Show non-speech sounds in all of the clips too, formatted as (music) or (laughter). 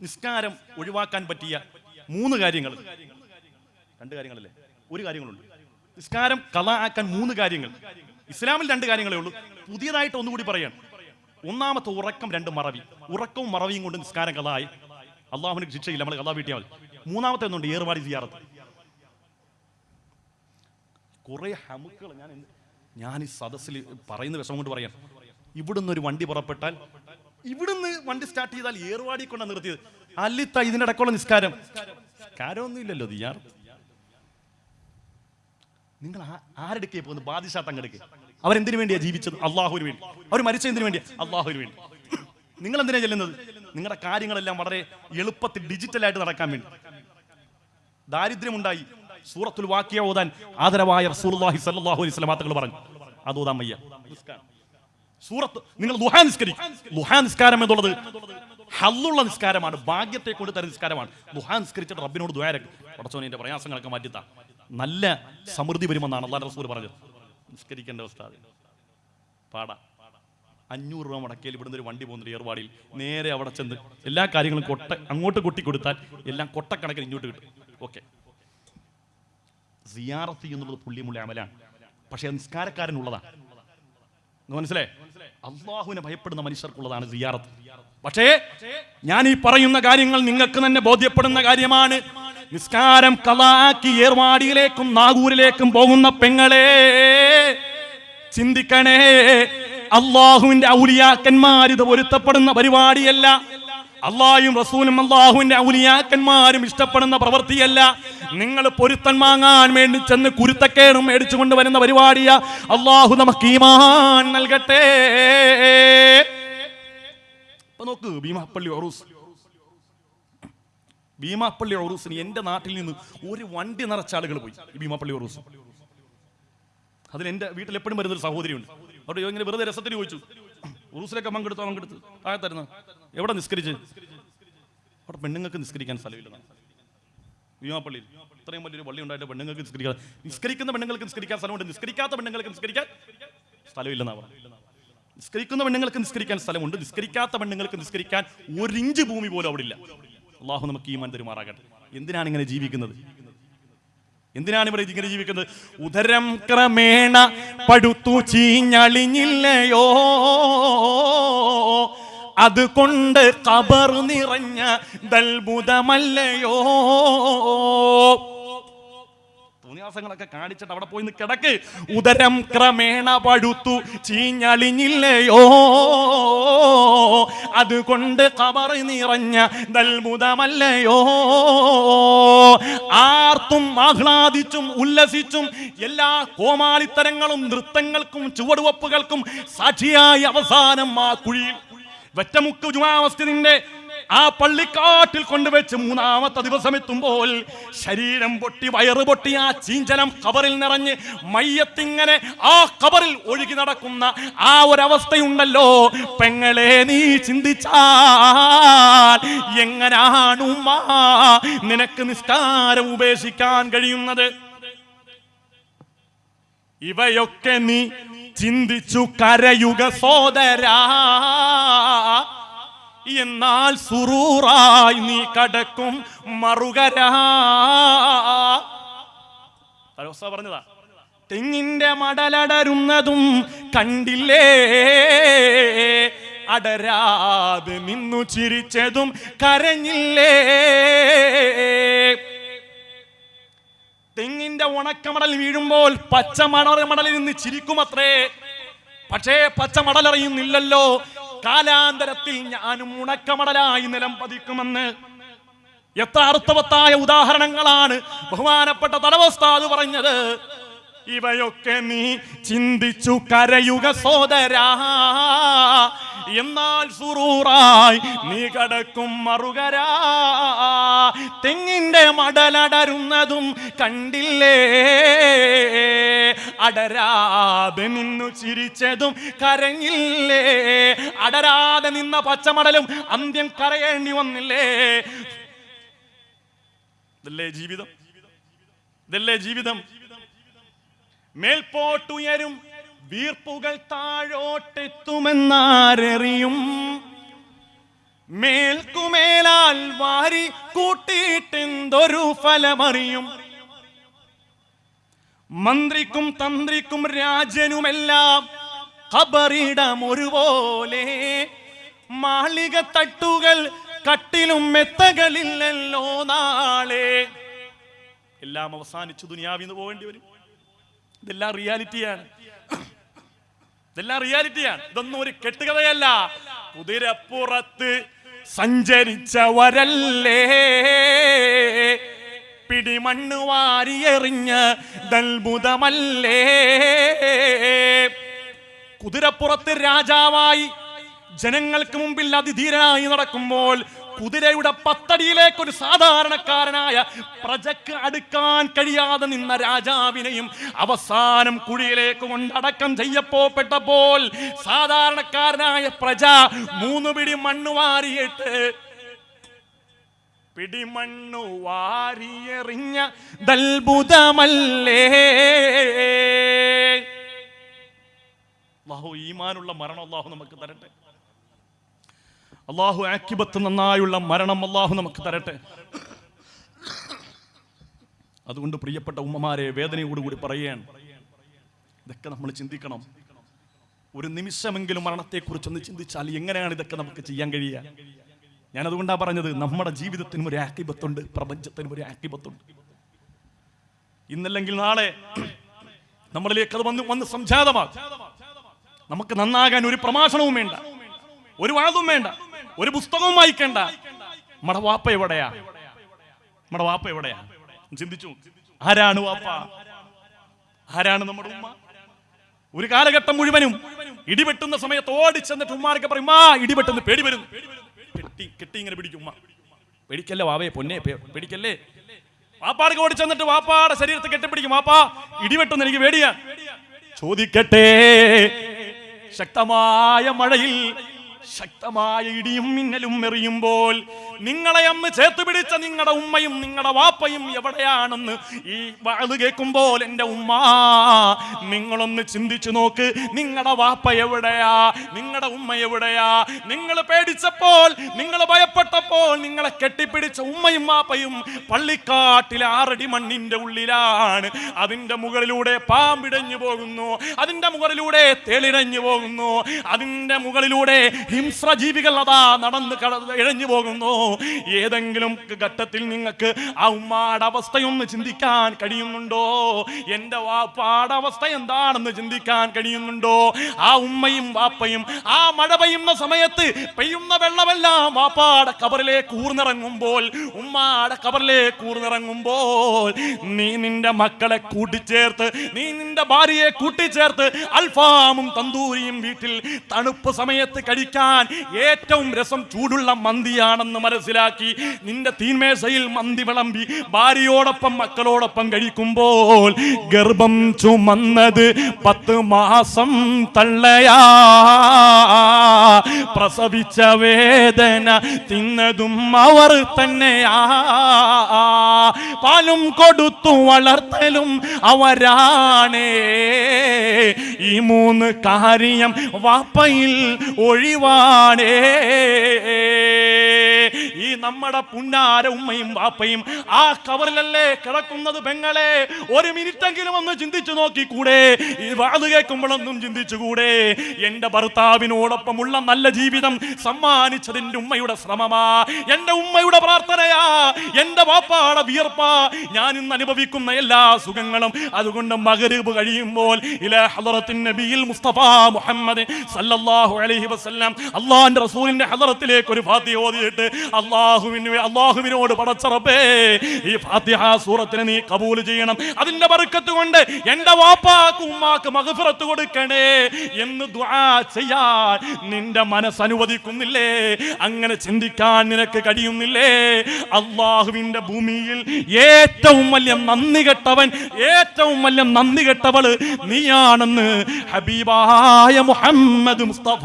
നിസ്കാരം ഒഴിവാക്കാൻ പറ്റിയ മൂന്ന് കാര്യങ്ങൾ. രണ്ട് കാര്യങ്ങളല്ലേ? ഒരു കാര്യങ്ങളുണ്ട്. നിസ്കാരം കല ആക്കാൻ മൂന്ന് കാര്യങ്ങൾ. ഇസ്ലാമിൽ രണ്ട് കാര്യങ്ങളേ ഉള്ളൂ. പുതിയതായിട്ട് ഒന്നുകൂടി പറയാണ് ഒന്നാമത്തെ ഉറക്കം രണ്ട് മറവി. ഉറക്കവും മറവിയും കൊണ്ട് നിസ്കാരം കലായി. അള്ളാഹുവിന് ശിക്ഷയില്ല നമ്മൾ കലാ വീട്ടിയാൽ മതി. മൂന്നാമത്തെ ഒന്നുണ്ട് ഏർവാടി സിയാറത്ത്. കുറെ ഹമുക്കൾ ഞാൻ ഞാൻ ഈ സദസ്സിൽ പറയുന്ന വിഷമം കൊണ്ട് പറയാം. ഇവിടുന്ന് ഒരു വണ്ടി പുറപ്പെട്ടാൽ ഇവിടുന്ന് വണ്ടി സ്റ്റാർട്ട് ചെയ്താൽ ഏർവാടി കൊണ്ടാണ് നിർത്തിയത്. അല്ലിത്ത ഇതിന്റെ ഇടക്കുള്ള നിസ്കാരം. നിസ്കാരമൊന്നും ഇല്ലല്ലോ ദിയാർ. നിങ്ങൾ ആരെടുക്കേ പോകുന്നു ബാദിഷാ തങ്ങെടുക്ക്. അവരെന്തിനു വേണ്ടിയാ ജീവിച്ചത്? അള്ളാഹുവിന് വേണ്ടി. അവർ മരിച്ച എന്തിനു വേണ്ടിയാ? അള്ളാഹുവിന് വേണ്ടി. നിങ്ങൾ എന്തിനാ ചെല്ലുന്നത്? നിങ്ങളുടെ കാര്യങ്ങളെല്ലാം വളരെ എളുപ്പത്തിൽ ഡിജിറ്റലായിട്ട് നടക്കാൻ വേണ്ടി. ദാരിദ്ര്യമുണ്ടായി. സൂറത്തുൽ വാക്യ ഓതാൻ ആദരവായ റസൂലുള്ളാഹി സ്വല്ലല്ലാഹു അലൈഹി വസല്ലം തങ്ങൾ പറഞ്ഞു. അത് ഓതാൻ വയ്യ സൂറത്ത് നിങ്ങൾ ദുഹാ നിസ്കരിക്കും. ദുഹാ നിസ്കാരം എന്നുള്ളത് ഹല്ലുള്ള നിസ്കാരമാണ്. ഭാഗ്യത്തെ കൊണ്ട് തരുന്ന നിസ്കാരമാണ്. ദുഹാ നിസ്കരിച്ചിട്ട് റബ്ബിനോട് ദ്വാരക്ക് എന്റെ പ്രയാസങ്ങളൊക്കെ മാറ്റിത്താ. നല്ല സമൃദ്ധി വരുമെന്നാണ് അള്ളാഹ് റസൂൽ പറഞ്ഞത്. നിസ്കരിക്കേണ്ട അവസ്ഥ. പാടാ. അഞ്ഞൂറ് രൂപ മുടക്കിയാൽ ഇവിടുന്ന് ഒരു വണ്ടി പോകുന്നുണ്ട് ഏർവാടിയിൽ. നേരെ അവിടെ ചെന്ന് എല്ലാ കാര്യങ്ങളും കൊട്ട അങ്ങോട്ട് കൊട്ടി കൊടുത്താൽ എല്ലാം കൊട്ടക്കണക്കിന് ഇങ്ങോട്ട് കിട്ടും. ഓക്കെ. സിയാറത്തി എന്നുള്ളത് പുള്ളിമുള്ള അമലാണ്. പക്ഷേ നിസ്കാരക്കാരനുള്ളതാണ് മനസ്സിലായേ? അള്ളാഹുവിനെ ഭയപ്പെടുന്ന മനുഷ്യർക്കുള്ളതാണ് സിയാറത്ത്. പക്ഷേ ഞാൻ ഈ പറയുന്ന കാര്യങ്ങൾ നിങ്ങൾക്ക് തന്നെ ബോധ്യപ്പെടുന്ന കാര്യമാണ്. നിസ്കാരം കലാക്കി ഏർവാടിയിലേക്കും നാഗൂരിലേക്കും പോകുന്ന പെങ്ങളെ ചിന്തിക്കണേ അള്ളാഹുവിന്റെ ഔലിയാക്കന്മാർ ഇത് പൊരുത്തപ്പെടുന്ന പരിപാടിയല്ല. അള്ളാഹും റസൂലും അള്ളാഹുവിന്റെ ഔലിയാക്കന്മാരും ഇഷ്ടപ്പെടുന്ന പ്രവൃത്തിയല്ല. നിങ്ങൾ പൊരുത്തൻ വാങ്ങാൻ വേണ്ടി ചെന്ന് കുരുത്തക്കേടും മേടിച്ചു കൊണ്ടുവരുന്ന പരിപാടിയ. അള്ളാഹു നമുക്ക് ഈമാൻ നൽകട്ടെ. നോക്ക് ഭീമാപ്പള്ളി ഒറൂസ്. ഭീമാപ്പള്ളി ഒറൂസിന് എന്റെ നാട്ടിൽ നിന്ന് ഒരു വണ്ടി നിറച്ച ആളുകൾ പോയി ഭീമാപ്പള്ളി ഒറൂസ്. അതിൽ എന്റെ വീട്ടിൽ എപ്പോഴും വരുന്ന ഒരു സഹോദരി ഉണ്ട് അവിടെ ഇങ്ങനെ വെറുതെ രസത്തിന് ചോദിച്ചു. ഉറൂസിലൊക്കെ പങ്കെടുത്തോ പങ്കെടുത്ത്. താഴെ തരുന്ന? എവിടെ നിസ്കരിച്ച്? അവിടെ പെണ്ണുങ്ങൾക്ക് നിസ്കരിക്കാൻ സ്ഥലമില്ല. ഭീമാപ്പള്ളിയിൽ ഇത്രയും വലിയൊരു പള്ളി ഉണ്ടായിട്ട് പെണ്ണുങ്ങൾക്ക് നിസ്കരിക്കാൻ നിസ്കരിക്കുന്ന പെണ്ണുങ്ങൾക്ക് നിസ്കരിക്കാൻ സ്ഥലമുണ്ട്. നിസ്കരിക്കാത്ത പെണ്ണുങ്ങൾക്ക് നിസ്കരിക്കാൻ സ്ഥലമില്ലെന്നാ പറഞ്ഞത് നിസ്കരിക്കുന്ന പെണ്ണുങ്ങൾക്ക് നിസ്കരിക്കാൻ സ്ഥലമുണ്ട്. നിസ്കരിക്കാത്ത പെണ്ണുങ്ങൾക്ക് നിസ്കരിക്കാൻ ഒരിഞ്ച് ഭൂമി പോലും അവിടെ ഇല്ല. അള്ളാഹു നമുക്ക് ഈ മൻ തരുമാറാകട്ടെ. എന്തിനാണ് ഇങ്ങനെ ജീവിക്കുന്നത്? എന്തിനാണ് ഇവർ ഇങ്ങനെ ജീവിക്കുന്നത്? ഉദരം ക്രമേണ പടുത്തു ചീഞ്ഞളിഞ്ഞില്ലയോ? അതുകൊണ്ട് കബർ നിറഞ്ഞ ദൽബുദമല്ലയോ? തോന്നിയാസങ്ങളൊക്കെ കാണിച്ചിട്ട് അവിടെ പോയി കിടക്ക്. ഉദരം ക്രമേണ പഴുത്തു ചീഞ്ഞളിഞ്ഞില്ലയോ? അതുകൊണ്ട് കവർ നിറഞ്ഞ ദൽമുതമല്ലയോ ആർത്തും ആഹ്ലാദിച്ചും ഉല്ലസിച്ചും എല്ലാ കോമാളിത്തരങ്ങളും നൃത്തങ്ങൾക്കും ചുവടുവപ്പുകൾക്കും സാക്ഷിയായി അവസാനം ആ കുഴിയിൽ വെറ്റമുക്ക് ജുമാവസ്ഥിതിന്റെ ആ പള്ളിക്കാട്ടിൽ കൊണ്ടുവച്ച് മൂന്നാമത്തെ ദിവസം എത്തുമ്പോൾ ശരീരം പൊട്ടി വയറ് പൊട്ടി ആ ചീഞ്ചലം കബറിൽ നിറഞ്ഞ് മയ്യത്തിങ്ങനെ ആ കബറിൽ ഒഴുകി നടക്കുന്ന ആ ഒരവസ്ഥയുണ്ടല്ലോ. പെങ്ങളെ നീ ചിന്തിച്ചാൽ എങ്ങനാണ് ഉമ്മ നിനക്ക് നിസ്കാരം ഉപേക്ഷിക്കാൻ കഴിയുന്നത്? ഇവയൊക്കെ നീ ചിന്തിച്ചു കരയുക സോദരാ. എന്നാൽ സുറൂറായി നീ കടക്കും മറുകരാ. പറഞ്ഞതാ തെങ്ങിന്റെ മടലടരുന്നതും കണ്ടില്ലേ? അടരാതെ നിന്നു ചിരിച്ചതും കരഞ്ഞില്ലേ? തെങ്ങിന്റെ ഉണക്കമടൽ വീഴുമ്പോൾ പച്ച മണ നിന്ന് ചിരിക്കുമത്രേ. പക്ഷേ പച്ച മടലറിയുന്നില്ലല്ലോ കാലാന്തരത്തിൽ ഞാനും ഉണക്കമടലായി നിലം പതിക്കുമെന്ന്. എത്ര അർത്ഥവത്തായ ഉദാഹരണങ്ങളാണ് ബഹുമാനപ്പെട്ട തടവസ്ഥാത് പറഞ്ഞത്. ഇവയൊക്കെ നീ ചിന്തിച്ചു കരയുക സോദരാ. എന്നാൽ സുറൂറായി നീ കടക്കും മറുകരാ. തെങ്ങിന്റെ മടലടരുന്നതും കണ്ടില്ലേ? അടരാതെ നിന്നു ചിരിച്ചതും കരങ്ങില്ലേ അടരാതെ നിന്ന പച്ചമടലും അന്ത്യം കരയേണ്ടി വന്നില്ലേ? ഇതല്ലേ ജീവിതം? ഇതല്ലേ ജീവിതം? മേൽപോട്ടുയരും വീർപ്പുകൾ താഴോട്ടെത്തുമെന്നാരറിയും. മേൽക്കുമേലാൽ വാരി കൂട്ടിയിട്ടെന്തൊരു ഫലമറിയും. മന്ത്രിക്കും തന്ത്രിക്കും രാജനുമെല്ലാം ഖബറിടം ഒരുപോലെ. മാളിക തട്ടുകൾ കട്ടിലും മെത്തകളില്ലല്ലോ നാളെ. എല്ലാം അവസാനിച്ചു ദുനിയാവിന്ന് പോകേണ്ടി വരും. ഇതെല്ലാം റിയാലിറ്റിയാണ്. ഇതെല്ലാം റിയാലിറ്റിയാണ്. ഇതൊന്നും ഒരു കെട്ടുകഥയല്ല. കുതിരപ്പുറത്ത് സഞ്ചരിച്ചവരല്ലേ? പിടിമണ്ണ് വാരിയെറിഞ്ഞ് ദൽബുതമല്ലേ കുതിരപ്പുറത്ത് രാജാവായി ജനങ്ങൾക്ക് മുമ്പിൽ അതിധീരനായി നടക്കുമ്പോൾ കുതിരയുടെ പത്തടിയിലേക്ക് ഒരു സാധാരണക്കാരനായ പ്രജക്ക് അടുക്കാൻ കഴിയാതെ നിന്ന രാജാവിനെയും അവസാനം കുഴിയിലേക്ക് കൊണ്ടടക്കം ചെയ്യപ്പോപ്പെട്ടപ്പോൾ സാധാരണക്കാരനായ പ്രജ മൂന്ന് പിടി മണ്ണ് വാരിയിട്ട് പിടിമണ്ണു വാരിയെറിഞ്ഞ ദൽഭുതമല്ലേ അള്ളാഹു ഈമാനുള്ള മരണം അള്ളാഹു നമുക്ക് തരട്ടെ. അള്ളാഹു ആക്കിബത്ത് നന്നായുള്ള മരണം അള്ളാഹു നമുക്ക് തരട്ടെ. അതുകൊണ്ട് പ്രിയപ്പെട്ട ഉമ്മമാരെ വേദനയോടുകൂടി പറയുകയാണ്. ഇതൊക്കെ നമ്മൾ ചിന്തിക്കണം. ഒരു നിമിഷമെങ്കിലും മരണത്തെക്കുറിച്ചൊന്ന് ചിന്തിച്ചാൽ എങ്ങനെയാണ് ഇതൊക്കെ നമുക്ക് ചെയ്യാൻ കഴിയുക? ഞാൻ അതുകൊണ്ടാണ് പറഞ്ഞത് നമ്മുടെ ജീവിതത്തിനും ഒരു ആക്കിബത്തുണ്ട് പ്രപഞ്ചത്തിനും ഒരു ആക്കിബത്തുണ്ട് ഇന്നല്ലെങ്കിൽ നാളെ നമ്മളിലേക്ക് അത് വന്ന് വന്ന് സംജാതമാകും. നമുക്ക് നന്നാകാൻ ഒരു പ്രമാഷണവും വേണ്ട ഒരു വാദവും വേണ്ട. ഒരു പുസ്തകവും വായിക്കണ്ട. നമ്മുടെ വാപ്പ എവിടെയാ? നമ്മുടെ വാപ്പ എവിടെയാ? ചിന്തിച്ചു. ആരാണ് വാപ്പ? ആരാണ് നമ്മുടെ ഉമ്മ? ഒരു കാലഘട്ടം മുഴുവനും ഇടിവെട്ടുന്ന സമയത്ത് ഓടിച്ചെന്നിട്ട് ഉമ്മാരൊക്കെ പറയും മാ ഇടിവെട്ടുന്ന പേടി വരുന്നു കെട്ടി കെട്ടി ഇങ്ങനെ പിടിക്കും ഉമ്മ. പേടിക്കല്ലേ വാവയെ പൊന്നെ പേടിക്കല്ലേ? വാപ്പാടൊക്കെ ഓടിച്ചെന്നിട്ട് വാപ്പാടെ ശരീരത്തെ കെട്ടിപ്പിടിക്കും. വാപ്പാ ഇടിവെട്ടുന്ന എനിക്ക് പേടിയാ. ചോദിക്കട്ടെ. ശക്തമായ മഴയിൽ ശക്തമായ ഇടിയും മിന്നലും എറിയുമ്പോൾ നിങ്ങളെ അന്ന് ചേർത്ത് പിടിച്ച നിങ്ങളുടെ ഉമ്മയും നിങ്ങളുടെ വാപ്പയും എവിടെയാണെന്ന് ഈ വാത് കേൾക്കുമ്പോൾ എന്റെ ഉമ്മ നിങ്ങളൊന്ന് ചിന്തിച്ചു നോക്ക്. നിങ്ങളുടെ വാപ്പ എവിടെയാ? നിങ്ങളുടെ ഉമ്മ എവിടെയാ? നിങ്ങൾ പേടിച്ചപ്പോൾ നിങ്ങൾ ഭയപ്പെട്ടപ്പോൾ നിങ്ങളെ കെട്ടിപ്പിടിച്ച ഉമ്മയും വാപ്പയും പള്ളിക്കാട്ടിലെ ആറടി മണ്ണിന്റെ ഉള്ളിലാണ്. അതിന്റെ മുകളിലൂടെ പാമ്പിടഞ്ഞു പോകുന്നു. അതിന്റെ മുകളിലൂടെ തെളിടഞ്ഞു പോകുന്നു. അതിന്റെ മുകളിലൂടെ ഹിംസ്രജീവികൾ അതാ നടന്ന് ഇഴഞ്ഞു പോകുന്നു. ഏതെങ്കിലും ഘട്ടത്തിൽ നിങ്ങൾക്ക് ആ ഉമ്മാടെ അവസ്ഥയൊന്ന് ചിന്തിക്കാൻ കഴിയുന്നുണ്ടോ? എന്റെ വാപ്പാടെ അവസ്ഥ എന്താണെന്ന് ചിന്തിക്കാൻ കഴിയുന്നുണ്ടോ? ആ ഉമ്മയും വാപ്പയും ആ മഴ പെയ്യുന്ന സമയത്ത് പെയ്യുന്ന വെള്ളമെല്ലാം വാപ്പാടെ കബറിലേക്ക് ഊർന്നിറങ്ങുമ്പോൾ ഉമ്മാടെ കബറിലേക്ക് ഊർന്നിറങ്ങുമ്പോൾ നീ നിന്റെ മക്കളെ കൂട്ടിച്ചേർത്ത് നീ നിന്റെ ഭാര്യയെ കൂട്ടിച്ചേർത്ത് അൽഫാമും തന്തൂരിയും വീട്ടിൽ തണുപ്പ് സമയത്ത് കഴിക്കാൻ ഏറ്റവും രസം ചൂടുള്ള മന്തിയാണെന്ന് മനസ്സിലാക്കി നിന്റെ തീന്മേശയിൽ മന്തി വിളമ്പി ഭാര്യയോടൊപ്പം മക്കളോടൊപ്പം കഴിക്കുമ്പോൾ ഗർഭം ചുമന്നത് പത്ത് മാസം തള്ളയാ. പ്രസവിച്ച വേദന തിന്നതും അവർ തന്നെയാ. പാലും കൊടുത്തു വളർത്തലും അവരാണേ. ഈ മൂന്ന് കാര്യം വാപ്പയിൽ ഒഴിവാണേ. ഈ നമ്മുടെ പുന്നാര ഉമ്മയും വാപ്പയും ആ കവറിലല്ലേ കിടക്കുന്നത് പെങ്ങളെ? ഒരു മിനിറ്റെങ്കിലും ഒന്ന് ചിന്തിച്ചു നോക്കിക്കൂടെ? ഈ വാത് കേൾക്കുമ്പോഴൊന്നും ചിന്തിച്ചുകൂടെ? എന്റെ ഭർത്താവിനോടൊപ്പമുള്ള നല്ല ജീവിതം സമ്മാനിച്ചതിന്റെ ഉമ്മയുടെ ശ്രമമാ. എന്റെ ഉമ്മയുടെ പ്രാർത്ഥനയാ. എന്റെ വാപ്പാടെ വിയർപ്പാ. ഞാൻ ഇന്ന് അനുഭവിക്കുന്ന എല്ലാ സുഖങ്ങളും അതുകൊണ്ട് മകരൂപ് കഴിയുമ്പോൾ ഇലാ മുഹമ്മദ് സല്ലല്ലാഹു അലൈഹി വസല്ലം ഹലറത്തിലേക്ക് ഒരു ഫാത്തി ഓതിയിട്ട് അള്ളാഹുവിന് അള്ളാഹുവിനോട് പടച്ചറപ്പേ ഈ ഫാത്തിഹ സൂറത്തിനെ നീ കബൂൽ ചെയ്യണം. അതിന്റെ ബർക്കത്ത് കൊണ്ട് എന്റെ വാപ്പാക്ക് ഉമ്മാക്ക് മകഫിറത്ത് കൊടുക്കണേ എന്ന് ദുആ ചെയ്യാൻ നിന്റെ മനസ്സ് അനുവദിക്കുന്നില്ലേ? അങ്ങനെ ചിന്തിക്കാൻ നിനക്ക് കഴിയുന്നില്ലേ? അള്ളാഹുവിന്റെ ഭൂമിയിൽ ഏറ്റവും വലിയ നന്ദി കെട്ടവൻ ഏറ്റവും വലിയ നന്ദി കെട്ടവൾ നീയാണെന്ന് ഹബീബായ മുഹമ്മദ് മുസ്തഫ.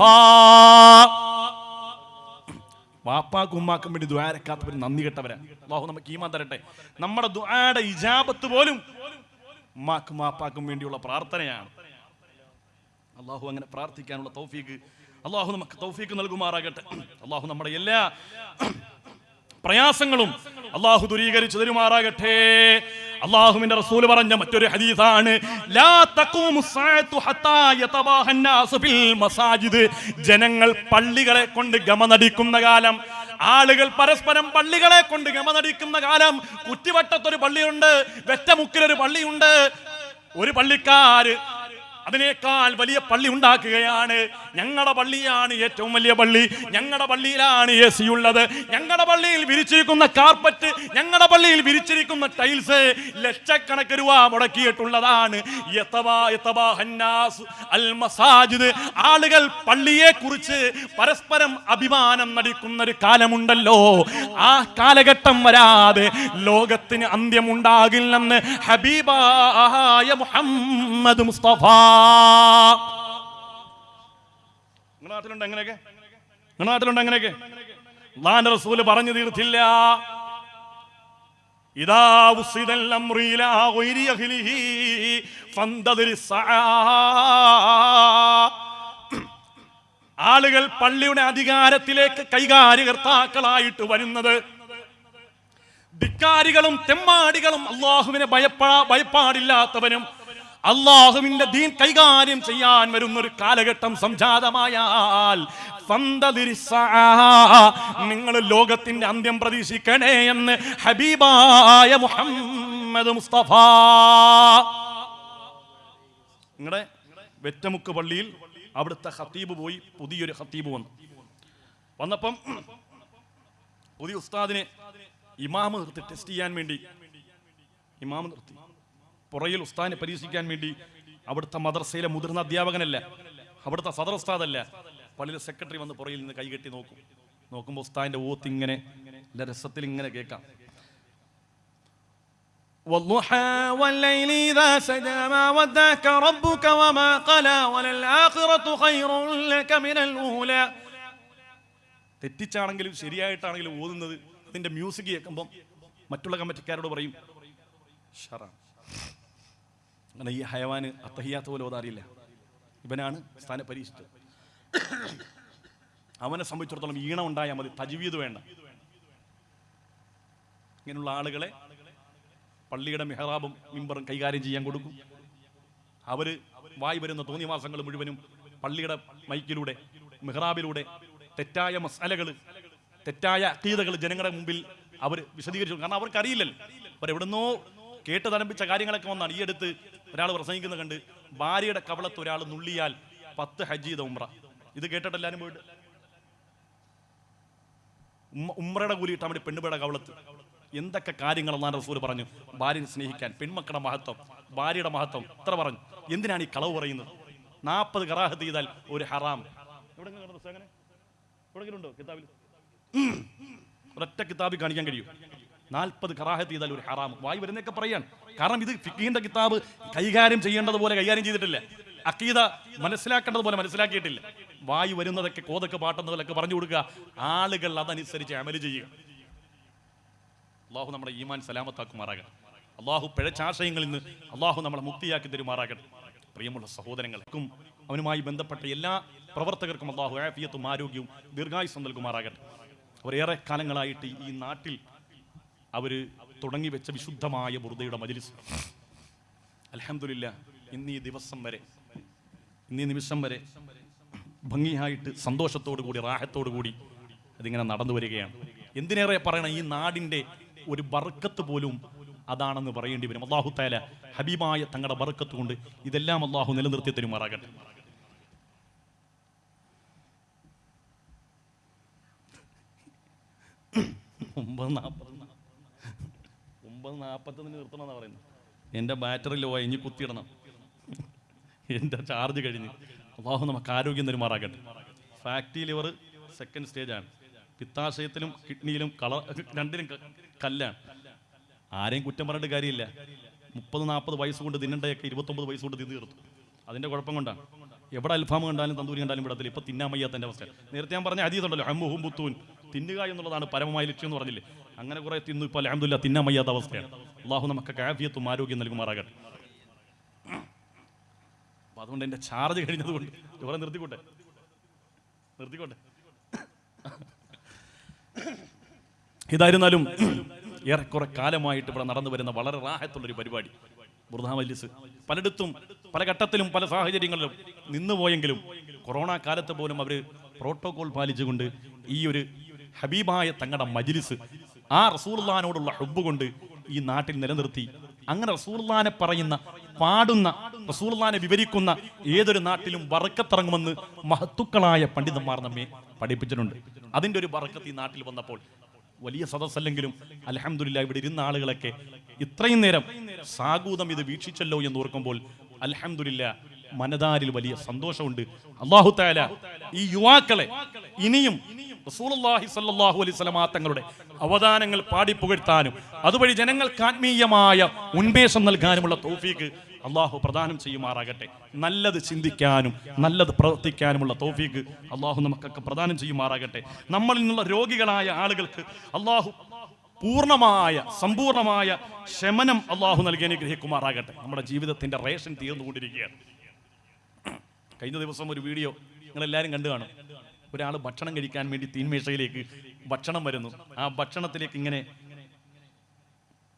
വാപ്പാക്കും ഉമ്മാക്കും വേണ്ടി ദ്വാരക്കാത്തവർ നന്ദി കെട്ടവരാ. അള്ളാഹു നമുക്ക് ഈമാൻ തരട്ടെ. നമ്മുടെ ദ്വാരയുടെ ഇജാബത്ത് പോലും ഉമ്മാക്കും വാപ്പാക്കും വേണ്ടിയുള്ള പ്രാർത്ഥനയാണ്. അള്ളാഹു അങ്ങനെ പ്രാർത്ഥിക്കാനുള്ള തൗഫീക്ക് അള്ളാഹു നമുക്ക് തൗഫീക്ക് നൽകുമാറാകട്ടെ. അള്ളാഹു നമ്മുടെ എല്ലാ പ്രയാസങ്ങളും അള്ളാഹു ദുരീകരിച്ചു തരുമാറാകട്ടെ അള്ളാഹുവിന്റെ റസൂൽ പറഞ്ഞ മറ്റൊരു ഹദീസാണ് ജനങ്ങൾ പള്ളികളെ കൊണ്ട് ഗമനടിക്കുന്ന കാലം ആളുകൾ പരസ്പരം പള്ളികളെ കൊണ്ട് ഗമനടിക്കുന്ന കാലം കുറ്റിവട്ടത്തൊരു പള്ളിയുണ്ട് വെറ്റമുക്കിലൊരു പള്ളിയുണ്ട്. ഒരു പള്ളിക്കാര് അതിനേക്കാൾ വലിയ പള്ളി ഉണ്ടാക്കുകയാണ്. ഞങ്ങളുടെ പള്ളിയാണ് ഏറ്റവും വലിയ പള്ളി. ഞങ്ങളുടെ പള്ളിയിലാണ് എ സി ഉള്ളത്. ഞങ്ങളുടെ പള്ളിയിൽ വിരിച്ചിരിക്കുന്ന കാർപ്പറ്റ് ഞങ്ങളുടെ പള്ളിയിൽ വിരിച്ചിരിക്കുന്ന ടൈൽസ് ലക്ഷക്കണക്കിന് രൂപ മുടക്കിയിട്ടുള്ളതാണ്. ആളുകൾ പള്ളിയെ കുറിച്ച് പരസ്പരം അഭിമാനം നടിക്കുന്ന ഒരു കാലമുണ്ടല്ലോ. ആ കാലഘട്ടം വരാതെ ലോകത്തിന് അന്ത്യമുണ്ടാകില്ലെന്ന് ഹബീബായ മുഹമ്മദ് മുസ്തഫ നാട്ടിലുണ്ട് എങ്ങനെയൊക്കെ? നിങ്ങളുടെ നാട്ടിലുണ്ട് എങ്ങനെയൊക്കെ? അള്ളാന്റെ റസൂൽ പറഞ്ഞു തീർത്തില്ല. ആളുകൾ പള്ളിയുടെ അധികാരത്തിലേക്ക് കൈകാര്യകർത്താക്കളായിട്ട് വരുന്നത്. ധിക്കാരികളും തെമ്മാടികളും അള്ളാഹുവിനെ ഭയപ്പാ ഭയപ്പാടില്ലാത്തവനും അള്ളാഹുവിന്റെ ദീൻ കൈകാര്യം ചെയ്യാൻ വരുന്ന ഒരു കാലഘട്ടം സംജാതമായാൽ നിങ്ങൾ ലോകത്തിന്റെ അന്ത്യം പ്രതീക്ഷിക്കണേ എന്ന് ഹബീബായ മുഹമ്മദ് മുസ്തഫ. നിങ്ങളുടെ വെറ്റമുക്ക് പള്ളിയിൽ അവിടുത്തെ ഹത്തീബ് പോയി പുതിയൊരു ഹത്തീബ് വന്നു. വന്നപ്പം പുതിയ ഉസ്താദിനെ ഇമാമ് നിർത്തി ടെസ്റ്റ് ചെയ്യാൻ വേണ്ടി. ഇമാമ് നിർത്തി. പുറയിൽ ഉസ്താദിനെ പരീക്ഷിക്കാൻ വേണ്ടി അവിടുത്തെ മദർസയിലെ മുതിർന്ന അധ്യാപകനല്ല അവിടുത്തെ സദർ ഉസ്താദല്ല പള്ളിയിലെ സെക്രട്ടറി വന്ന് പുറയിൽ നിന്ന് കൈകെട്ടി നോക്കും നോക്കുമ്പോൾ ഉസ്താദിന്റെ ഓത്ത് ഇങ്ങനെ നല്ല രസത്തിൽ ഇങ്ങനെ കേൾക്കാം والضحى والليل إذا سجى ما ودعك ربك وما قلى وللآخرة خير لك من الأولى തെറ്റിച്ചാണെങ്കിലും ശരിയായിട്ടാണെങ്കിലും ഓതുന്നത് അതിന്റെ മ്യൂസിക് കേൾക്കുമ്പം മറ്റുള്ള കമ്മിറ്റിക്കാരോട് പറയും ഷറ അങ്ങനെ ഈ ഹയവാന് അത്തഹിയാത്ത പോലെ ഓതാറിയില്ല. ഇവനാണ് സ്ഥാനം പരീക്ഷിച്ചത് അവനെ സംബന്ധിച്ചിടത്തോളം ഈണം ഉണ്ടായാൽ മതി തജ്വീദ് വേണ്ട. ഇങ്ങനെയുള്ള ആളുകളെ പള്ളിയുടെ മെഹറാബും മിമ്പറും കൈകാര്യം ചെയ്യാൻ കൊടുക്കും. അവർ വായി വരുന്ന തോന്നിവാസങ്ങൾ മുഴുവനും പള്ളിയുടെ മൈക്കിലൂടെ മെഹ്റാബിലൂടെ തെറ്റായ മസാലകൾ തെറ്റായ അക്കീതകൾ ജനങ്ങളുടെ മുമ്പിൽ അവർ വിശദീകരിച്ചു കാരണം അവർക്കറിയില്ലല്ലോ. അവരെവിടുന്നോ കേട്ട് തരംപിച്ച കാര്യങ്ങളൊക്കെ വന്നാണ്. ഈ അടുത്ത് ഒരാൾ പ്രസംഗിക്കുന്നത് കണ്ട് ഭാര്യയുടെ കവളത്ത് ഒരാൾ നുള്ളിയാൽ പത്ത് ഹജ്ജ് ചെയ്ത ഉമ്ര ഇത് കേട്ടിട്ട് പോയിട്ട്? ഉമ്മ- കൂലി ഇട്ടാൽ മതി പെണ്ണുപേടെ കവളത്ത്. എന്തൊക്കെ കാര്യങ്ങൾ അള്ളാൻ റസൂൽ പറഞ്ഞു? ഭാര്യനെ സ്നേഹിക്കാൻ പെൺമക്കളുടെ മഹത്വം ഭാര്യയുടെ മഹത്വം ഇത്ര പറഞ്ഞു. എന്തിനാണ് ഈ കളവ് പറയുന്നത്? നാൽപ്പത് കറാഹത്ത് ചെയ്താൽ ഒരു ഹറാം. എവിടെയെങ്കിലും ഉണ്ടോ കിതാബിൽ. ഒരൊറ്റ കിതാബിൽ കാണിക്കാൻ കഴിയും. നാൽപ്പത് കറാഹത്ത് ചെയ്താൽ ഒരു ഹറാം. വായി വരുന്നൊക്കെ പറയാൻ കാരണം ഇത് ഫിക്കീന്റെ കിതാബ് കൈകാര്യം ചെയ്യേണ്ടതുപോലെ കൈകാര്യം ചെയ്തിട്ടില്ല. അക്കീത മനസ്സിലാക്കേണ്ടതുപോലെ മനസ്സിലാക്കിയിട്ടില്ല. വായി വരുന്നതൊക്കെ കോതൊക്കെ പാട്ടുന്നതിലൊക്കെ പറഞ്ഞു കൊടുക്കുക. ആളുകൾ അതനുസരിച്ച് അമൽ ചെയ്യുക. അള്ളാഹു നമ്മുടെ ഈമാൻ സലാമത്താക്കുമാറാകട്ടെ. അള്ളാഹു പിഴച്ചാശയങ്ങളിൽ നിന്ന് അള്ളാഹു നമ്മളെ മുക്തിയാക്കി തരുമാറാകട്ടെ. പ്രിയമുള്ള സഹോദരങ്ങൾക്കും അവനുമായി ബന്ധപ്പെട്ട എല്ലാ പ്രവർത്തകർക്കും അള്ളാഹു ആഫിയത്തും ആരോഗ്യവും ദീർഘായുസം നൽകുമാറാകട്ടെ. അവരേറെ കാലങ്ങളായിട്ട് ഈ നാട്ടിൽ അവർ തുടങ്ങി വെച്ച വിശുദ്ധമായ ബുറുദയുടെ മജിലിസ്. അലഹമില്ല ഇന്നീ ദിവസം വരെ ഇന്നീ നിമിഷം വരെ ഭംഗിയായിട്ട് സന്തോഷത്തോടു കൂടി റാഹത്തോടു കൂടി അതിങ്ങനെ നടന്നു വരികയാണ്. എന്തിനേറെ പറയണം? ഈ നാടിന്റെ ഒരു ബർക്കത്ത് പോലും അതാണെന്ന് പറയേണ്ടി വരും. അള്ളാഹു താല ഹബീബായ തങ്ങളുടെ ബർക്കത്ത് കൊണ്ട് ഇതെല്ലാം അള്ളാഹു നിലനിർത്തി തരുമാറാകട്ടെ ഒമ്പത് നാൽപ്പത് ഒമ്പത് നാൽപ്പത്തൊന്നിന് നിർത്തണമെന്നാണ് പറയുന്നത് എന്റെ ബാറ്ററി ലോ ഇനി കുത്തിയിടണം. എന്റെ ചാർജ് കഴിഞ്ഞ്. അള്ളാഹു നമുക്ക് ആരോഗ്യം തരുമാറാകട്ടെ. ഫാക്ടി ലിവർ സെക്കൻഡ് സ്റ്റേജാണ് പിത്താശയത്തിലും കിഡ്നിയിലും കള രണ്ടിലും കല്ലാണ്. ആരെയും കുറ്റം പറഞ്ഞിട്ട് കാര്യമില്ല. മുപ്പത് നാൽപ്പത് വയസ്സ് കൊണ്ട് തിന്നണ്ടയൊക്കെ ഇരുപത്തൊമ്പത് വയസ്സ് കൊണ്ട് തിന്നു തീർത്തു. അതിന്റെ കുഴപ്പം കൊണ്ടാണ് എവിടെ അൽഫാം കണ്ടാലും തന്തൂരി കണ്ടാലും വിടത്തില്ല. ഇപ്പൊ തിന്നാൻ വയ്യാത്തതിന്റെ അവസ്ഥ നേരത്തെ ഞാൻ പറഞ്ഞ അതീതുണ്ടല്ലോ ഹമ്മുഹും പുത്തൂൻ. തിന്നുക എന്നുള്ളതാണ് പരമമായ ലക്ഷ്യം എന്ന് പറഞ്ഞില്ലേ? അങ്ങനെ കുറെ തിന്നു. ഇപ്പോൾ അലഹമില്ല തിന്നാൻ വയ്യാത്ത അവസ്ഥയാണ്. അള്ളാഹു നമുക്ക് കാഫിയത്തും ആരോഗ്യം നൽകുമാറാകട്ടെ. അപ്പൊ അതുകൊണ്ട് എന്റെ ചാർജ് കഴിഞ്ഞത് കൊണ്ട് ഇവിടെ നിർത്തിക്കോട്ടെ? നിർത്തിക്കോട്ടെ? ഇതായിരുന്നാലും ഏറെക്കുറെ കാലമായിട്ട് ഇവിടെ നടന്നു വരുന്ന വളരെ റാഹത്തുള്ളൊരു പരിപാടി. ബുർദാ മജ്ലിസ്. പലയിടത്തും പല ഘട്ടത്തിലും പല സാഹചര്യങ്ങളിലും നിന്നുപോയെങ്കിലും കൊറോണ കാലത്ത് പോലും അവർ പ്രോട്ടോകോൾ പാലിച്ചുകൊണ്ട് ഈ ഒരു ഹബീബായ തങ്ങളുടെ മജ്ലിസ് ആ റസൂർലാനോടുള്ള ഹുബ് കൊണ്ട് ഈ നാട്ടിൽ നിലനിർത്തി. അങ്ങനെ റസൂർലാനെ പറയുന്ന പാടുന്ന റസൂർലാനെ വിവരിക്കുന്ന ഏതൊരു നാട്ടിലും വറക്കത്തിറങ്ങുമെന്ന് മഹത്തുക്കളായ പണ്ഡിതന്മാർ നമ്മെ പഠിപ്പിച്ചിട്ടുണ്ട്. അതിന്റെ ഒരു വറക്കത്ത് ഈ നാട്ടിൽ വന്നപ്പോൾ വലിയ സദസ്സല്ലെങ്കിലും അലഹമില്ല ഇവിടെ ഇരുന്ന ആളുകളൊക്കെ ഇത്രയും നേരം സാഗൂതം ഇത് വീക്ഷിച്ചല്ലോ എന്ന് ഓർക്കുമ്പോൾ അലഹമില്ല മനതാരിൽ വലിയ സന്തോഷമുണ്ട്. അള്ളാഹു താല ഈ യുവാക്കളെ ഇനിയും റസൂലുള്ളാഹി സ്വല്ലല്ലാഹു അലൈഹി വസല്ലമ തങ്ങളുടെ അവദാനങ്ങൾ പാടി പുകഴ്ത്താനും അതുവഴി ജനങ്ങൾക്ക് ആത്മീയമായ ഉന്മേഷം നൽകാനുമുള്ള തൗഫീഖ് അള്ളാഹു പ്രദാനം ചെയ്യുമാറാകട്ടെ. നല്ലത് ചിന്തിക്കാനും നല്ലത് പ്രവർത്തിക്കാനുമുള്ള തൗഫീഖ് അള്ളാഹു നമുക്കൊക്കെ പ്രദാനം ചെയ്യുമാറാകട്ടെ. നമ്മളിൽ നിന്നുള്ള രോഗികളായ ആളുകൾക്ക് അള്ളാഹു പൂർണമായ സമ്പൂർണമായ ശമനം അള്ളാഹു നൽകി അനുഗ്രഹിക്കുമാറാകട്ടെ. നമ്മുടെ ജീവിതത്തിന്റെ റേഷൻ തീർന്നുകൊണ്ടിരിക്കുകയാണ്. കഴിഞ്ഞ ദിവസം ഒരു വീഡിയോ നിങ്ങൾ എല്ലാവരും കണ്ടു കാണും. ഒരാൾ ഭക്ഷണം കഴിക്കാൻ വേണ്ടി തീന്മേശയിലേക്ക് ഭക്ഷണം വരുന്നു. ആ ഭക്ഷണത്തിലേക്ക് ഇങ്ങനെ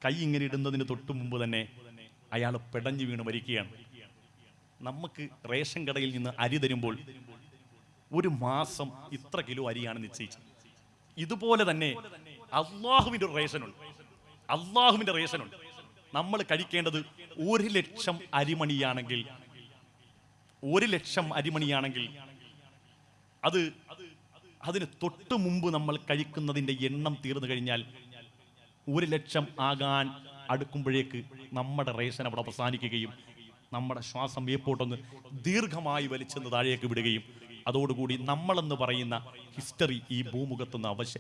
കൈ ഇങ്ങനെ ഇടുന്നതിന് തൊട്ട് മുമ്പ് തന്നെ അയാൾ പെടഞ്ഞു വീണ് മരിക്കുകയാണ്. നമുക്ക് റേഷൻ കടയിൽ നിന്ന് അരി തരുമ്പോൾ ഒരു മാസം ഇത്ര കിലോ അരിയാണ് നിശ്ചയിച്ചത്. ഇതുപോലെ തന്നെ അള്ളാഹുവിന്റെ ഒരു റേഷനുണ്ട്. അള്ളാഹുവിന്റെ റേഷനുണ്ട്. നമ്മൾ കഴിക്കേണ്ടത് ഒരു ലക്ഷം അരിമണിയാണെങ്കിൽ ഒരു ലക്ഷം അരിമണിയാണെങ്കിൽ അത് അതിന് തൊട്ട് മുമ്പ് നമ്മൾ കഴിക്കുന്നതിന്റെ എണ്ണം തീർന്നു കഴിഞ്ഞാൽ ഒരു ലക്ഷം ആകാൻ അടുക്കുമ്പോഴേക്ക് നമ്മുടെ റേഷൻ അവിടെ അവസാനിക്കുകയും നമ്മുടെ ശ്വാസം വേപ്പോട്ടൊന്ന് ദീർഘമായി വലിച്ചെന്ന് താഴേക്ക് വിടുകയും അതോടുകൂടി നമ്മളെന്ന് പറയുന്ന ഹിസ്റ്ററി ഈ ഭൂമുഖത്തുനിന്ന് അവശ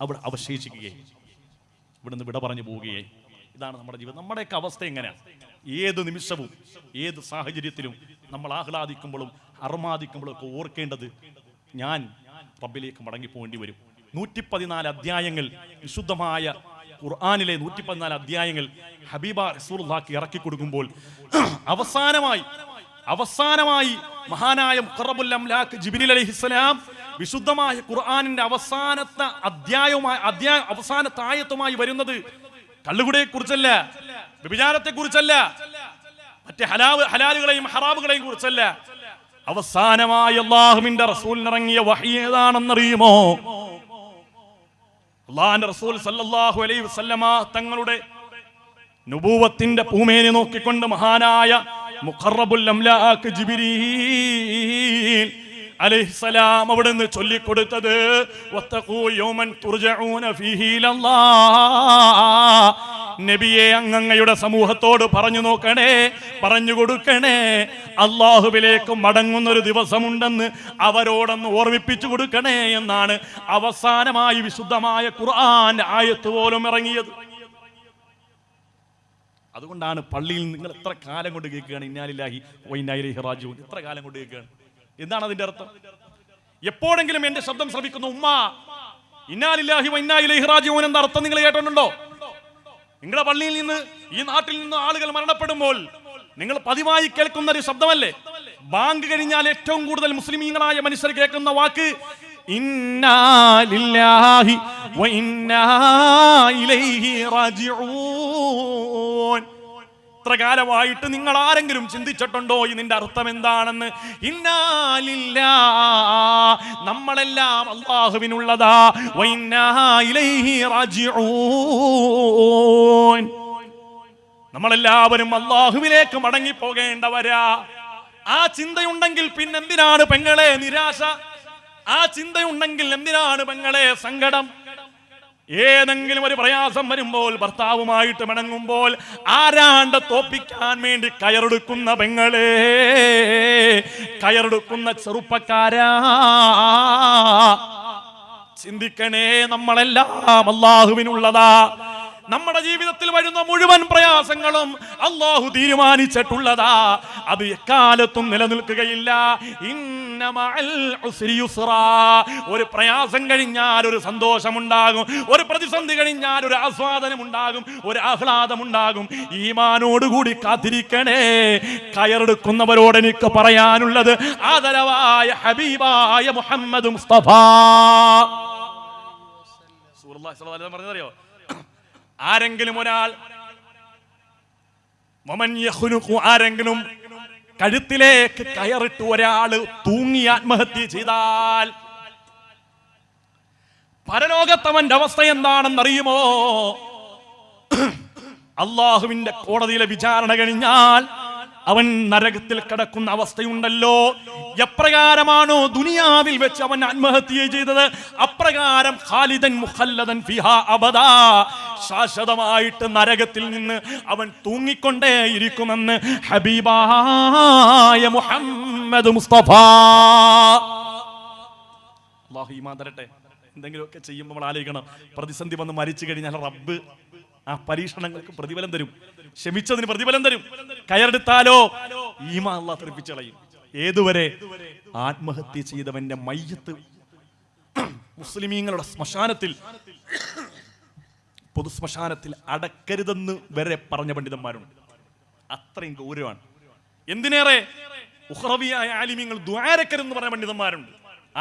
അവിടെ അവശേഷിക്കുകയും ഇവിടുന്ന് വിട പറഞ്ഞു പോവുകയായി ഇതാണ് നമ്മുടെ ജീവിതം. നമ്മുടെയൊക്കെ അവസ്ഥ എങ്ങനെയാണ് ഏത് നിമിഷവും ഏത് സാഹചര്യത്തിലും നമ്മൾ ആഹ്ലാദിക്കുമ്പോഴും അർമാദിക്കുമ്പോഴും ഒക്കെ ഓർക്കേണ്ടത് ഞാൻ റബ്ബിലേക്ക് മടങ്ങി പോകേണ്ടി വരും. നൂറ്റി പതിനാല് അധ്യായങ്ങൾ വിശുദ്ധമായ ഖുർആാനിലെ നൂറ്റി പതിനാല് അധ്യായങ്ങൾ ഹബീബ റസൂർക്ക് ഇറക്കി കൊടുക്കുമ്പോൾ (clears throat) അവസാനമായി അവസാനമായി മഹാനായ മുഖറബുൽ അംലാഖ് ജിബിരിൽ അലൈഹിസ്സലാം വിശുദ്ധമായ ഖുർആാനിന്റെ അവസാനത്തെ അധ്യായവുമായി അധ്യായ അവസാനത്തെ ആയത്തുമായി വരുന്നത് കള്ളുകുടയെ കുറിച്ചല്ല വ്യഭിചാരത്തെ കുറിച്ചല്ല മറ്റേ ഹലാവ് ഹലാലുകളെയും ഹറാബുകളെയും കുറിച്ചല്ല. അവസാനമായി അള്ളാഹുവിന്റെ റസൂലിനിറങ്ങിയ വഹി ഏതാണെന്നറിയുമോ? അള്ളാഹിന്റെ റസൂൽ സല്ലാഹു അലൈ വസല്ലമ തങ്ങളുടെ നുബൂവത്തിന്റെ പൂമേനെ നോക്കിക്കൊണ്ട് മഹാനായ മുഖറബുൽ അംലാഖ് ജിബ്രീൽ അലൈഹിസ്സലാം അവിടുന്ന് ചൊല്ലിക്കൊടുത്തത് നബിയെ അങ്ങങ്ങയുടെ സമൂഹത്തോട് പറഞ്ഞു നോക്കണേ പറഞ്ഞു കൊടുക്കണേ. അള്ളാഹുവിലേക്ക് മടങ്ങുന്ന ഒരു ദിവസമുണ്ടെന്ന് അവരോടൊന്ന് ഓർമ്മിപ്പിച്ചു കൊടുക്കണേ എന്നാണ് അവസാനമായി വിശുദ്ധമായ ഖുർആൻ ആയത്ത് പോലും ഇറങ്ങിയത്. അതുകൊണ്ടാണ് പള്ളിയിൽ നിങ്ങൾ എത്ര കാലം കൊണ്ട് കേൾക്കുകയാണ് ഇന്നാലില്ലാഹി വൈനായിലേഹി ഹിറാജു എത്ര കാലം കൊണ്ട് കേൾക്കുകയാണ്? എന്താണ് അതിന്റെ അർത്ഥം? എപ്പോഴെങ്കിലും എന്റെ ശബ്ദം ശ്രമിക്കുന്ന ഉമ്മ ഇന്നാലില്ലാഹി വൈനായിലേഹി റാജുവിൻ എന്ന അർത്ഥം നിങ്ങൾ കേട്ടിട്ടുണ്ടോ? നിങ്ങളുടെ പള്ളിയിൽ നിന്ന് ഈ നാട്ടിൽ നിന്ന് ആളുകൾ മരണപ്പെടുമ്പോൾ നിങ്ങൾ പതിവായി കേൾക്കുന്ന ഒരു ശബ്ദമല്ലേ? ബാങ്ക് കഴിഞ്ഞാൽ ഏറ്റവും കൂടുതൽ മുസ്ലിമീങ്ങളായ മനുഷ്യർ കേൾക്കുന്ന വാക്ക് ഇന്നാലില്ലാഹി റാജിഊൻ ഇത്ര കാലമായിട്ട് നിങ്ങൾ ആരെങ്കിലും ചിന്തിച്ചിട്ടുണ്ടോ ഇതിന്റെ അർത്ഥം എന്താണെന്ന്? ഇന്നാലില്ല. നമ്മളെല്ലാം അള്ളാഹുവിനുള്ളതാ. നമ്മളെല്ലാവരും അള്ളാഹുവിലേക്ക് മടങ്ങി പോകേണ്ടവരാ ആ ചിന്തയുണ്ടെങ്കിൽ പിന്നെന്തിനാണ് പെങ്ങളെ നിരാശ? ആ ചിന്തയുണ്ടെങ്കിൽ എന്തിനാണ് പെങ്ങളെ സങ്കടം? ഏതെങ്കിലും ഒരു പ്രയാസം വരുമ്പോൾ ഭർത്താവുമായിട്ട് മടങ്ങുമ്പോൾ ആരാണ്ട് തോപ്പിക്കാൻ വേണ്ടി കയറെടുക്കുന്ന പെങ്ങളെ കയറെടുക്കുന്ന ചെറുപ്പക്കാരാ. ചിന്തിക്കണേ നമ്മളെല്ലാം അള്ളാഹുവിനുള്ളതാ നമ്മുടെ ജീവിതത്തിൽ വരുന്ന മുഴുവൻ പ്രയാസങ്ങളും അള്ളാഹു തീരുമാനിച്ചിട്ടുള്ളതാ. അത് എക്കാലത്തും നിലനിൽക്കുകയില്ല. ഒരു പ്രയാസം കഴിഞ്ഞാൽ ഒരു സന്തോഷമുണ്ടാകും. ഒരു പ്രതിസന്ധി കഴിഞ്ഞാൽ ഒരു ആസ്വാദനം ഉണ്ടാകും ഒരു ആഹ്ലാദം ഉണ്ടാകും ഈമാനോടുകൂടി കാത്തിരിക്കണേ. കയറെടുക്കുന്നവരോട് എനിക്ക് പറയാനുള്ളത് ആദരവായ ഹബീബായ മുഹമ്മദ് മുസ്തഫ. പറഞ്ഞതറിയോ? ആരെങ്കിലും ഒരാൾ ആരെങ്കിലും കഴുത്തിലേക്ക് കയറിട്ട് ഒരാൾ തൂങ്ങി ആത്മഹത്യ ചെയ്താൽ പരലോകത്തവന്റെ അവസ്ഥ എന്താണെന്നറിയുമോ? അള്ളാഹുവിന്റെ കോടതിയിലെ വിചാരണ കഴിഞ്ഞാൽ അവൻ നരകത്തിൽ കിടക്കുന്ന അവസ്ഥയുണ്ടല്ലോ. എപ്രകാരമാണോ ദുനിയാവിൽ വെച്ച് അവൻ ആത്മഹത്യ ചെയ്തത്? അപ്രകാരം ഖാലിദൻ മുഖല്ലദൻ ശാശ്വതമായിട്ട് നരകത്തിൽ നിന്ന് അവൻ തൂങ്ങിക്കൊണ്ടേ ഇരിക്കുമെന്ന് ഹബീബായ മുഹമ്മദ് മുസ്തഫ. എന്തെങ്കിലുമൊക്കെ ചെയ്യുമ്പോൾ നമ്മൾ ആലോചിക്കണം. പ്രതിസന്ധി വന്ന് മരിച്ചു കഴിഞ്ഞാൽ റബ്ബ് ആ പരീക്ഷണങ്ങൾക്ക് പ്രതിഫലം തരും. ക്ഷമിച്ചതിന് പ്രതിഫലം തരും. കയറെടുത്താലോ? ഈമാ അള്ളാഹ് തെറിപ്പിച്ച് ഏതുവരെ? ആത്മഹത്യ ചെയ്തവന്റെ മയ്യത്ത് (clears throat) മുസ്ലിമീങ്ങളുടെ ശ്മശാനത്തിൽ. പൊതു ശ്മശാനത്തിൽ അടക്കരുതെന്ന് വരെ പറഞ്ഞ പണ്ഡിതന്മാരുണ്ട്. അത്രയും ഗൗരവമാണ് എന്തിനേറെ? ഉഹ്റവിയായ ആലിമ്യങ്ങൾ ദ്വാരക്കരെന്ന് പറഞ്ഞ പണ്ഡിതന്മാരുണ്ട്.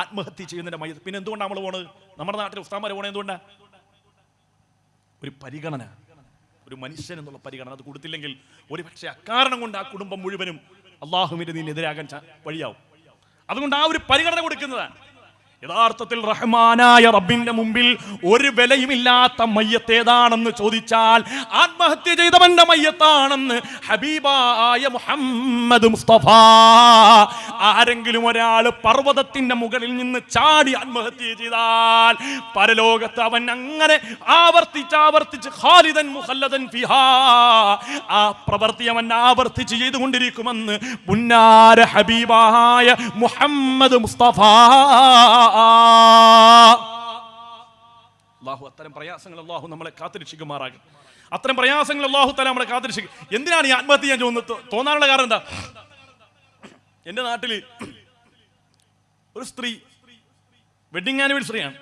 ആത്മഹത്യ ചെയ്യുന്നതിന്റെ മയ്യത്ത്. പിന്നെ എന്തുകൊണ്ടാണ് നമ്മൾ പോണത്? നമ്മുടെ നാട്ടിൽ ഉസ്താമാരെ പോണത് എന്തുകൊണ്ടാ? ഒരു പരിഗണന ഒരു മനുഷ്യൻ എന്നുള്ള പരിഗണന അത് കൊടുത്തില്ലെങ്കിൽ ഒരു പക്ഷേ അക്കാരണം കൊണ്ട് ആ കുടുംബം മുഴുവനും അള്ളാഹുവിന്റെ നീ എതിരാകാൻ വഴിയാവും. അതുകൊണ്ട് ആ ഒരു പരിഗണന കൊടുക്കുന്നതാണ്. യഥാർത്ഥത്തിൽ റഹ്മാനായ റബ്ബിന്റെ മുമ്പിൽ ഒരു വിലയുമില്ലാത്ത മയ്യത്തേതാണെന്ന് ചോദിച്ചാൽ ആത്മഹത്യ ചെയ്തവന്റെ മയ്യത്താണെന്ന് ഹബീബായ മുഹമ്മദ് മുസ്തഫ. ആരെങ്കിലും ഒരാൾ പർവതത്തിന്റെ മുകളിൽ നിന്ന് ചാടി ആത്മഹത്യ ചെയ്താൽ പരലോകത്ത് അവൻ അങ്ങനെ ആവർത്തിച്ച് ആവർത്തിച്ച് ഖാലിദൻ മുഹല്ലദൻ ഫിഹാ. ആ പ്രവൃത്തി അവൻ ആവർത്തിച്ച് ചെയ്തുകൊണ്ടിരിക്കുമെന്ന് പുന്നാര ഹബീബായ മുഹമ്മദ് മുസ്തഫ. അള്ളാഹു അത്തരം പ്രയാസങ്ങൾ അള്ളാഹു നമ്മളെ കാത്തിരക്ഷിക്കുമാറാകും അത്തരം പ്രയാസങ്ങൾ അള്ളാഹു തല നമ്മളെ കാത്തിരക്ഷിക്കും. എന്തിനാണ് ഈ ആത്മഹത്യ ഞാൻ തോന്നുന്നത് തോന്നാനുള്ള കാരണം എന്താ? എന്റെ നാട്ടിൽ ഒരു സ്ത്രീ വെഡിങ് ആനിവേഴ്സറിയാണ്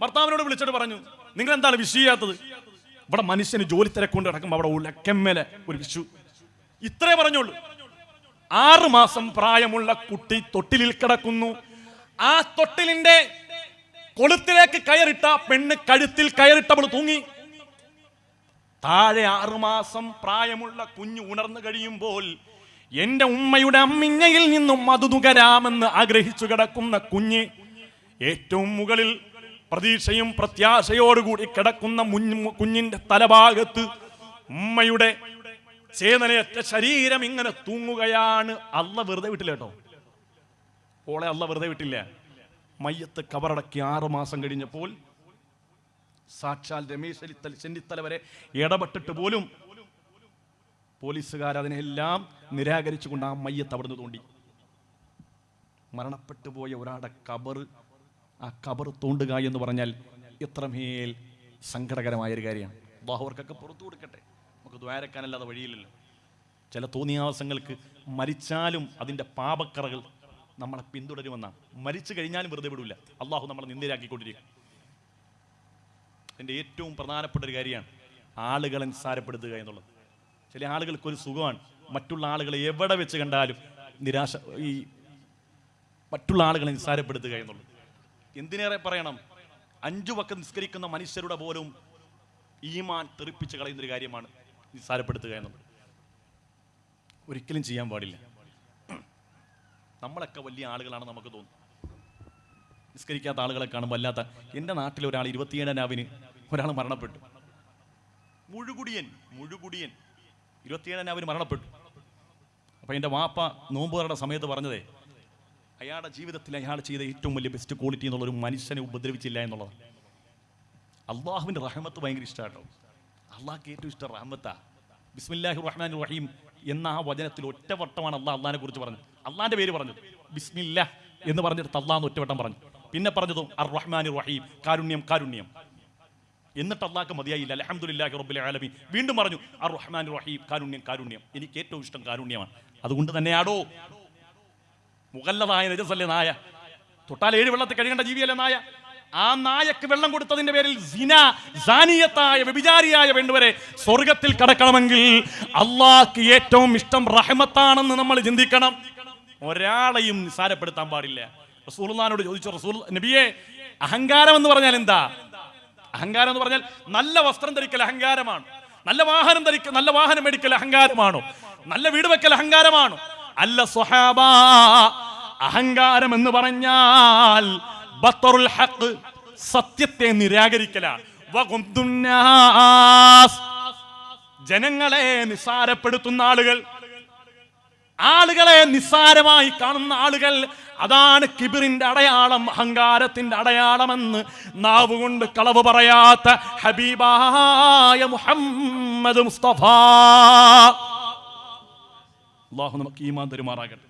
ഭർത്താവിനോട് വിളിച്ചിട്ട് പറഞ്ഞു നിങ്ങൾ എന്താണ് വിഷ് ചെയ്യാത്തത് ഇവിടെ മനുഷ്യന് ജോലി തിരക്കൊണ്ട് കിടക്കുമ്പോൾ അവിടെ ഉലക്കമ്മേലെ ഒരു വിഷു. ഇത്രേ പറഞ്ഞുള്ളൂ. ആറ് മാസം പ്രായമുള്ള കുട്ടി തൊട്ടിലിൽ കിടക്കുന്നു. ആ തൊട്ടിലിന്റെ കൊളുത്തിലേക്ക് കയറിട്ട പെണ്ണ് കഴുത്തിൽ കയറിട്ടവൾ തൂങ്ങി. താഴെ ആറുമാസം പ്രായമുള്ള കുഞ്ഞു ഉണർന്നു കഴിയുമ്പോൾ എന്റെ ഉമ്മയുടെ അമ്മിങ്ങയിൽ നിന്നും മധു നുകരാമെന്ന് ആഗ്രഹിച്ചു കിടക്കുന്ന കുഞ്ഞ് ഏറ്റവും മുകളിൽ പ്രതീക്ഷയും പ്രത്യാശയോടുകൂടി കിടക്കുന്ന കുഞ്ഞിന്റെ തലഭാഗത്ത് ഉമ്മയുടെ ചേതനയറ്റ ശരീരം ഇങ്ങനെ തൂങ്ങുകയാണ്. അല്ല വെറുതെ വിട്ടില്ല കേട്ടോ. ഓളെ അല്ല വെറുതെ വിട്ടില്ല. മയ്യത്ത് കബറടക്കി ആറു മാസം കഴിഞ്ഞപ്പോൾ സാക്ഷാൽ രമേശ് ചെന്നിത്തല ചെന്നിത്തല വരെ ഇടപെട്ടിട്ട് പോലും പോലീസുകാർ അതിനെല്ലാം നിരാകരിച്ചുകൊണ്ട് ആ മയ്യത്ത് അവിടുന്ന് തോണ്ടി. മരണപ്പെട്ടു പോയ ഒരാളുടെ കബർ ആ കബർ തോണ്ടുക എന്ന് പറഞ്ഞാൽ ഇത്രമേൽ സങ്കടകരമായ ഒരു കാര്യമാണ്. ബാഹുവർക്കൊക്കെ പുറത്തു കൊടുക്കട്ടെ. നമുക്ക് ദ്വാരക്കാനല്ലാതെ വഴിയില്ലല്ലോ. ചില തോന്നിയാവസങ്ങൾക്ക് മരിച്ചാലും അതിന്റെ പാപക്കറകൾ നമ്മളെ പിന്തുടരുമെന്നാണ് മരിച്ചു കഴിഞ്ഞാലും വെറുതെ വിടില്ല അള്ളാഹു നമ്മളെ നിന്ദരാക്കിക്കൊണ്ടിരിക്കും എന്റെ ഏറ്റവും പ്രധാനപ്പെട്ട ഒരു കാര്യമാണ് ആളുകളെ നിസ്സാരപ്പെടുത്തുക എന്നുള്ളത്. ചില ആളുകൾക്കൊരു സുഖമാണ്. മറ്റുള്ള ആളുകളെ എവിടെ വെച്ച് കണ്ടാലും നിരാശ ഈ മറ്റുള്ള ആളുകളെ നിസ്സാരപ്പെടുത്തുക എന്നുള്ളത്. എന്തിനേറെ പറയണം? അഞ്ചു വക്കം നിസ്കരിക്കുന്ന മനുഷ്യരുടെ പോലും ഈമാൻ തെറിപ്പിച്ച് കളയുന്നൊരു കാര്യമാണ് നിസ്സാരപ്പെടുത്തുക എന്നുള്ളത്. ഒരിക്കലും ചെയ്യാൻ പാടില്ല. നമ്മളൊക്കെ വലിയ ആളുകളാണ് നമുക്ക് തോന്നുന്നത് നിസ്കരിക്കാത്ത ആളുകളെ കാണുമ്പോൾ അല്ലാത്ത എന്റെ നാട്ടിൽ ഒരാൾ ഇരുപത്തിയേഴാം രാവിന് ഒരാൾ മരണപ്പെട്ടു. മുഴുകുടിയൻ മുഴുകുടിയൻ ഇരുപത്തിയേഴാം രാവിന് മരണപ്പെട്ടു. അപ്പോൾ എന്റെ വാപ്പ നോമ്പുകാരുടെ സമയത്ത് പറഞ്ഞതേ അയാളുടെ ജീവിതത്തിൽ അയാൾ ചെയ്ത ഏറ്റവും വലിയ ബെസ്റ്റ് ക്വാളിറ്റി എന്നുള്ളൊരു മനുഷ്യനെ ഉപദ്രവിച്ചില്ല എന്നുള്ളത് അള്ളാഹുവിന്റെ റഹ്മത്ത് ഭയങ്കര ഇഷ്ടമാട്ടോ അള്ളാഹ്ക്ക് ഏറ്റവും ഇഷ്ടം റഹ്മത്താ. ബിസ്മില്ലാഹി റഹ്മാൻ റഹീം എന്ന ആ വചനത്തിൽ ഒറ്റവട്ടമാണ് അള്ളാഹ് അള്ളഹാനെ കുറിച്ച് പറഞ്ഞത്. അള്ളാഹിന്റെ പേര് പറഞ്ഞു. ബിസ്മില്ല എന്ന് പറഞ്ഞിട്ട് അള്ളാന്ന് ഒറ്റവട്ടം പറഞ്ഞു. പിന്നെ പറഞ്ഞതും അർ റഹ്മാൻ റഹീം കാരുണ്യം കാരുണ്യം. എന്നിട്ട് അള്ളാഹ്ക്ക് മതിയായില്ല. അലഹമുല്ലാഹി റബ്ബുൽ ആലമി വീണ്ടും പറഞ്ഞു അർ റഹ്മാൻ റഹീം കാരുണ്യം കാരുണ്യം. എനിക്ക് ഏറ്റവും ഇഷ്ടം കാരുണ്യമാണ്. അതുകൊണ്ട് തന്നെയാടോ? മുഗല്ലതായ നജസല്ലേ നായ? തൊട്ടാൽ ഏഴ് വെള്ളത്തിൽ കഴിയേണ്ട ജീവിയല്ലേ നായ? ആ നായക്ക് വെള്ളം കൊടുത്തതിന്റെ പേരിൽ സിന സാനിയത്തായ വ്യഭിചാരിയായ വേണ്ടുവരെ സ്വർഗത്തിൽ കടക്കണമെങ്കിൽ അള്ളാഹ്ക്ക് ഏറ്റവും ഇഷ്ടം റഹ്മത്താണെന്ന് നമ്മൾ ചിന്തിക്കണം. ഒരാളെയും നിസാരപ്പെടുത്താൻ പാടില്ല. റസൂൽനാനോട് ചോദിച്ചു റസൂൽ നബിയെ അഹങ്കാരം എന്ന് പറഞ്ഞാൽ എന്താ? അഹങ്കാരം എന്ന് പറഞ്ഞാൽ നല്ല വസ്ത്രം ധരിക്കൽ അഹങ്കാരമാണ്. നല്ല വാഹനം ധരിക്കൽ നല്ല വാഹനം മേടിക്കൽ അഹങ്കാരമാണോ. നല്ല വീട് വെക്കൽ അഹങ്കാരമാണോ. അല്ല സ്വഹാബ അഹങ്കാരം എന്ന് പറഞ്ഞാൽ ബത്തറുൽ ഹഖ് സത്യത്തെ നിരാകരിക്കലാണ്. ജനങ്ങളെ നിസാരപ്പെടുത്തുന്ന ആളുകൾ ആളുകളെ നിസ്സാരമായി കാണുന്ന ആളുകൾ അതാണ് കിബിറിന്റെ അടയാളം അഹങ്കാരത്തിന്റെ അടയാളമെന്ന് നാവ് കൊണ്ട് കളവ് പറയാത്ത ഹബീബായ മുഹമ്മദ് മുസ്തഫ. അള്ളാഹു നമുക്ക് ഈമാൻ തരുമാറാകട്ടെ.